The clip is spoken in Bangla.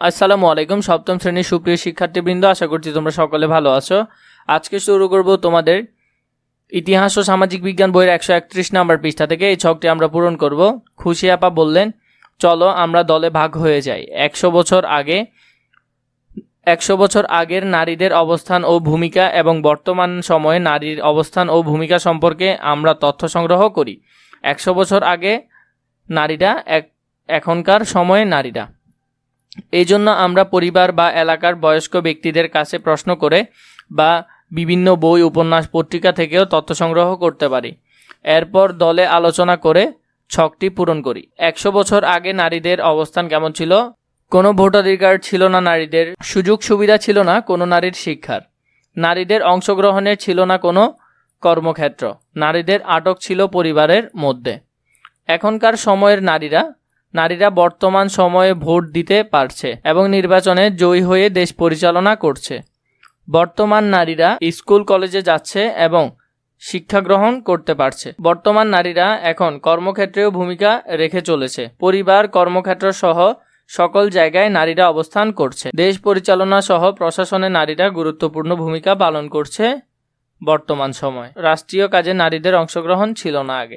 আসসালামু আলাইকুম, সপ্তম শ্রেণির সুপ্রিয় শিক্ষার্থীবৃন্দ, আশা করছি তোমরা সকলে ভালো আছো। আজকে শুরু করব তোমাদের ইতিহাস ও সামাজিক বিজ্ঞান বইয়ের একশো একত্রিশ নাম্বার পৃষ্ঠা থেকে। এই ছকটি আমরা পূরণ করব। খুশি আপা বললেন, চলো আমরা দলে ভাগ হয়ে যাই। একশো বছর আগে, একশো বছর আগের নারীদের অবস্থান ও ভূমিকা এবং বর্তমান সময়ে নারীর অবস্থান ও ভূমিকা সম্পর্কে আমরা তথ্য সংগ্রহ করি। একশো বছর আগে নারীরা এখনকার সময়ে নারীরা। এই জন্য আমরা পরিবার বা এলাকার বয়স্ক ব্যক্তিদের কাছে প্রশ্ন করে বা বিভিন্ন বই, উপন্যাস, পত্রিকা থেকেও তথ্য সংগ্রহ করতে পারি। এরপর দলে আলোচনা করে ছকটি পূরণ করি। একশো বছর আগে নারীদের অবস্থান কেমন ছিল? কোনো ভোটাধিকার ছিল না নারীদের, সুযোগ সুবিধা ছিল না কোনো নারীর শিক্ষার। নারীদের অংশগ্রহণের ছিল না কোনো কর্মক্ষেত্র। নারীদের আটক ছিল পরিবারের মধ্যে। এখনকার সময়ের নারীরা নারীরা বর্তমান সময়ে ভোট দিতে পারছে এবং নির্বাচনে জয়ী হয়ে দেশ পরিচালনা করছে। বর্তমান নারীরা স্কুল, কলেজে যাচ্ছে এবং শিক্ষা গ্রহণ করতে পারছে। বর্তমান নারীরা এখন কর্মক্ষেত্রেও ভূমিকা রেখে চলেছে। পরিবার, কর্মক্ষেত্র সহ সকল জায়গায় নারীরা অবস্থান করছে। দেশ পরিচালনা সহ প্রশাসনে নারীরা গুরুত্বপূর্ণ ভূমিকা পালন করছে বর্তমান সময়। রাষ্ট্রীয় কাজে নারীদের অংশগ্রহণ ছিল না আগে।